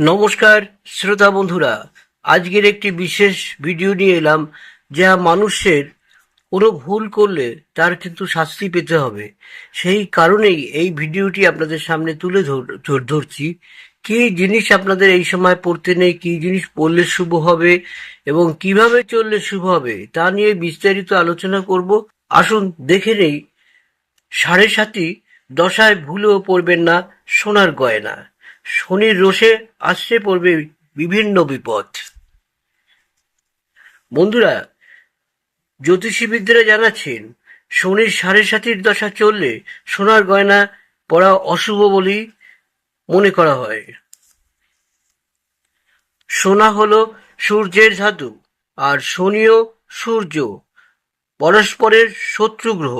নমস্কার, শ্রোতা বন্ধুরা। আজকের একটি বিশেষ ভিডিও নিয়ে এলাম, যা মানুষের কোনো ভুল করলে তার কিন্তু শাস্তি পেতে হবে। সেই কারণেই এই ভিডিওটি আপনাদের সামনে তুলে ধর- ধর- ধরছি। কী জিনিস আপনাদের এই সময় পড়তে নেই, কী জিনিস পড়লে শুভ হবে, এবং কীভাবে চললে শুভ হবে, তা নিয়ে বিস্তারিত আলোচনা করব। আসুন, দেখে নেই। সাড়ে সাতি দশায় ভুলেও পড়বেন না, সোনার গয়না। শনির রোষে আসছে পড়বে বিভিন্ন বিপদ। বন্ধুরা, জ্যোতিষীবিদরা জানাচ্ছেন, শনির সাড়ে সাতির দশা চললে সোনার গয়না পরা অশুভ বলেই মনে করা হয়। সোনা হল সূর্যের ধাতু আর শনিও সূর্য, পরস্পরের শত্রু গ্রহ।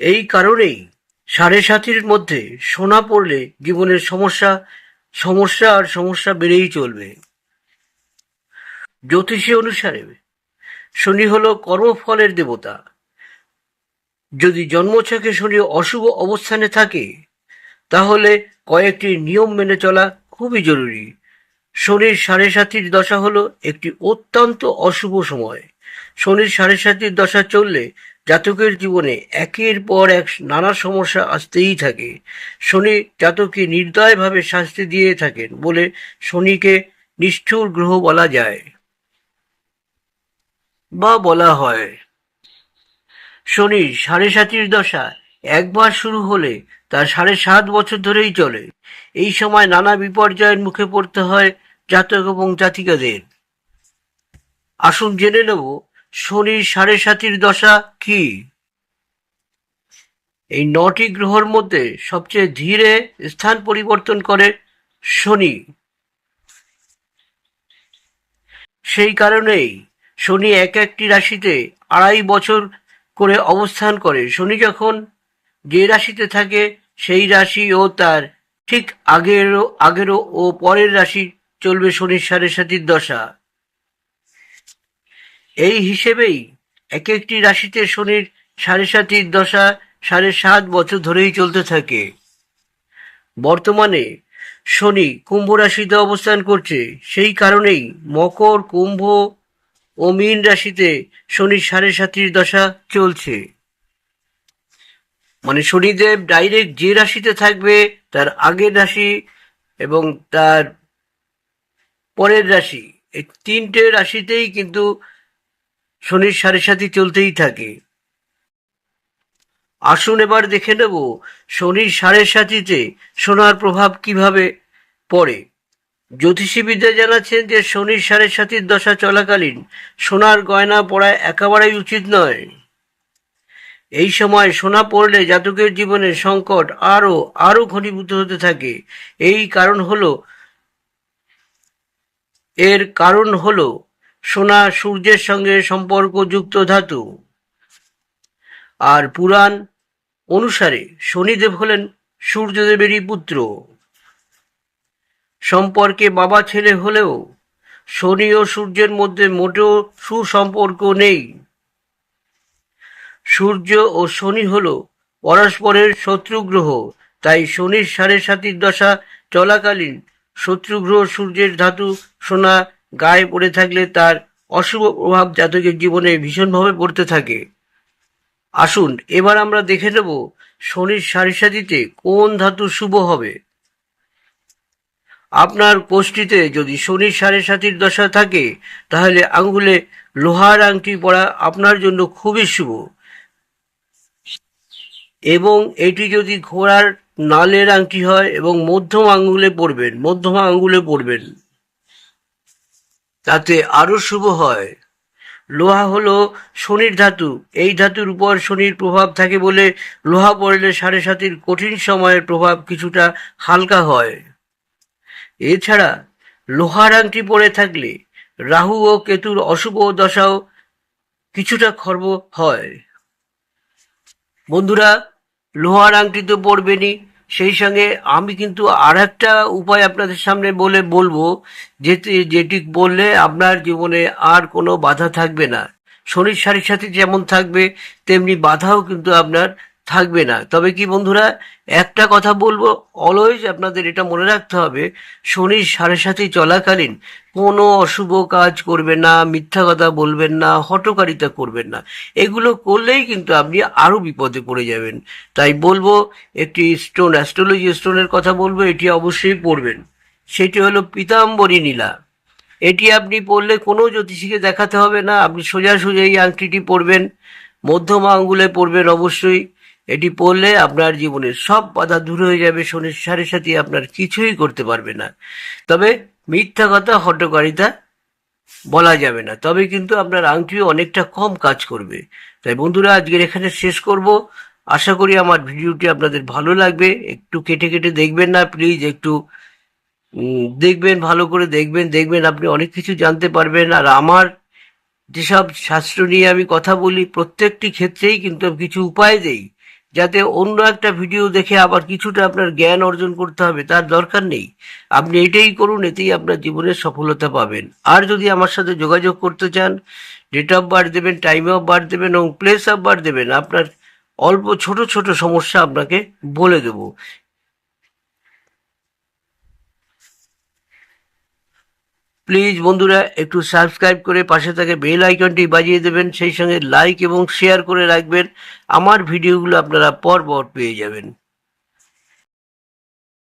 এই কারণেই সাড়ে সাতির মধ্যে সোনা পড়লে জীবনের সমস্যা সমস্যা আর সমস্যা বেড়েই চলবে। জ্যোতিষী অনুসারে শনি হলো কর্মফলের দেবতা। যদি জন্মছকে শনি অশুভ অবস্থানে থাকে, তাহলে কয়েকটি নিয়ম মেনে চলা খুবই জরুরি। শনির সাড়ে সাতির দশা হলো একটি অত্যন্ত অশুভ সময়। শনির সাড়ে সাতির দশা চললে জাতকের জীবনে একের পর এক নানা সমস্যা আসতেই থাকে। শনি জাতককে নির্দয়ভাবে শাস্তি দিয়ে থাকেন বলে শনিকে নিষ্ঠুর গ্রহ বলা যায় বা বলা হয়। শনির সাড়ে সাতির দশা একবার শুরু হলে তা সাড়ে সাত বছর ধরেই চলে। এই সময় নানা বিপর্যয়ের মুখে পড়তে হয় জাতক এবং জাতিকাদের। আসুন জেনে নেব শনির সাড়ে সাতির দশা কি? এই নটি গ্রহর মধ্যে সবচেয়ে ধীরে স্থান পরিবর্তন করে শনি। সেই কারণেই শনি এক একটি রাশিতে আড়াই বছর করে অবস্থান করে। শনি যখন যে রাশিতে থাকে, সেই রাশি ও তার ঠিক আগেরও আগেরও ও পরের রাশি চলবে শনির সাড়ে সাতির দশা। এই হিসেবেই এক একটি রাশিতে শনির সাড়ে সাতির দশা সাড়ে সাত বছর ধরেই চলতে থাকে। বর্তমানে শনি কুম্ভ রাশিতে অবস্থান করছে, সেই কারণেই মকর, কুম্ভ ও মীন রাশিতে শনির সাড়ে সাতির দশা চলছে। মানে শনিদেব ডাইরেক্ট যে রাশিতে থাকবে, তার আগের রাশি এবং তার পরের রাশি, এই তিনটে রাশিতেই কিন্তু শনির সাড়ে সাতি চলতেই থাকে। আসুন এবার দেখে নেব শনির সাড়ে সাতিতে সোনার প্রভাব কীভাবে পড়ে। জ্যোতিষীবিদ্যা জানাচ্ছেন যে শনির সাড়ে সাতির দশা চলাকালীন সোনার গয়না পরা একেবারেই উচিত নয়। এই সময় সোনা পড়লে জাতকের জীবনে সংকট আরও আরও ঘনীভূত হতে থাকে। এই কারণ হলো, এর কারণ হলো সোনা সূর্যের সঙ্গে সম্পর্কযুক্ত ধাতু। আর পুরাণ অনুসারে শনিদেব হলেন সূর্যদেবেরই পুত্র। সম্পর্কে বাবা ছেলে হলেও শনি ও সূর্যের মধ্যে মোটেও সুসম্পর্ক নেই। সূর্য ও শনি হল পরস্পরের শত্রু গ্রহ তাই শনির সাড়ে সাতির দশা চলাকালীন শত্রুগ্রহ সূর্যের ধাতু সোনা গায়ে পড়ে থাকলে তার অশুভ প্রভাব জাতকের জীবনে ভীষণভাবে পড়তে থাকে। আসুন, এবার আমরা দেখে নেব শনির সাড়ে সাতিতে কোন ধাতু শুভ হবে। আপনার কোষ্ঠীতে যদি শনির সাড়ে সাতির দশা থাকে, তাহলে আঙ্গুলে লোহার আংটি পরা আপনার জন্য খুবই শুভ। এবং এটি যদি ঘোড়ার নালের আংটি হয় এবং মধ্যম আঙ্গুলে পরবেন মধ্যম আঙ্গুলে পরবেন তাতে আরও শুভ হয়। লোহা হলো শনির ধাতু। এই ধাতুর উপর শনির প্রভাব থাকে বলে লোহা পড়লে সাড়ে সাতির কঠিন সময়ের প্রভাব কিছুটা হালকা হয়। এছাড়া লোহার আংটি পরে থাকলে রাহু ও কেতুর অশুভ দশাও কিছুটা খর্ব হয়। বন্ধুরা লোহার আংটি তো পড়বেনই। সেই সঙ্গে আমি কিন্তু আর একটা উপায় আপনাদের সামনে বলে বলব, যেটি যেটি বললে আপনার জীবনে আর কোনো বাধা থাকবে না। শনির সারির সাথে যেমন থাকবে, তেমনি বাধাও কিন্তু আপনার থাকবে না। তবে কি বন্ধুরা, একটা কথা বলব অলওয়েজ আপনাদের এটা মনে রাখতে হবে, শনির সাড়ে সাথে চলাকালীন কোনো অশুভ কাজ করবেন না, মিথ্যা কথা বলবেন না হটকারিতা করবেন না। এগুলো করলেই কিন্তু আপনি আরও বিপদে পড়ে যাবেন। তাই বলব, একটি স্টোন অ্যাস্ট্রোলজি স্টোনের কথা বলব, এটি অবশ্যই পড়বেন। সেটি হলো পিতাম্বরী নীলা। এটি আপনি পড়লে কোনো জ্যোতিষীকে দেখাতে হবে না, আপনি সোজা সোজা এই আংটিটি পরবেন মধ্যমা আঙ্গুলে পরবেন অবশ্যই। এটি পড়লে আপনার জীবনের সব বাধা দূর হয়ে যাবে, শনির সাড়ে সাথে আপনার কিছুই করতে পারবে না। তবে মিথ্যা কথা, হটকারিতা বলা যাবে না। তবে কিন্তু আপনার আংটিও অনেকটা কম কাজ করবে। তাই বন্ধুরা, আজকের এখানে শেষ করব। আশা করি আমার ভিডিওটি আপনাদের ভালো লাগবে। একটু কেটে কেটে দেখবেন না, প্লিজ। একটু দেখবেন, ভালো করে দেখবেন। দেখবেন আপনি অনেক কিছু জানতে পারবেন। আর আমার যেসব শাস্ত্র নিয়ে আমি কথা বলি, প্রত্যেকটি ক্ষেত্রেই কিন্তু কিছু উপায় দেই। যাতে অন্য একটা ভিডিও দেখে আবার কিছুটা আপনার জ্ঞান অর্জন করতে হবে, তার দরকার নেই। আপনি এটাই করুন, এতেই আপনার জীবনের সফলতা পাবেন। আর যদি আমার সাথে যোগাযোগ করতে চান ডেট অফ বার্থ দেবেন টাইম অফ বার্থ দেবেন এবং প্লেস অফ বার্থ দেবেন, আপনার অল্প ছোট ছোট সমস্যা আপনাকে বলে দেবো। প্লিজ বন্ধুরা, একটু সাবস্ক্রাইব করে পাশে থাকে বেল আইকনটি বাজিয়ে দেবেন। সেই সঙ্গে লাইক এবং শেয়ার করে রাখবেন। আমার ভিডিওগুলো আপনারা পর পর পেয়ে যাবেন।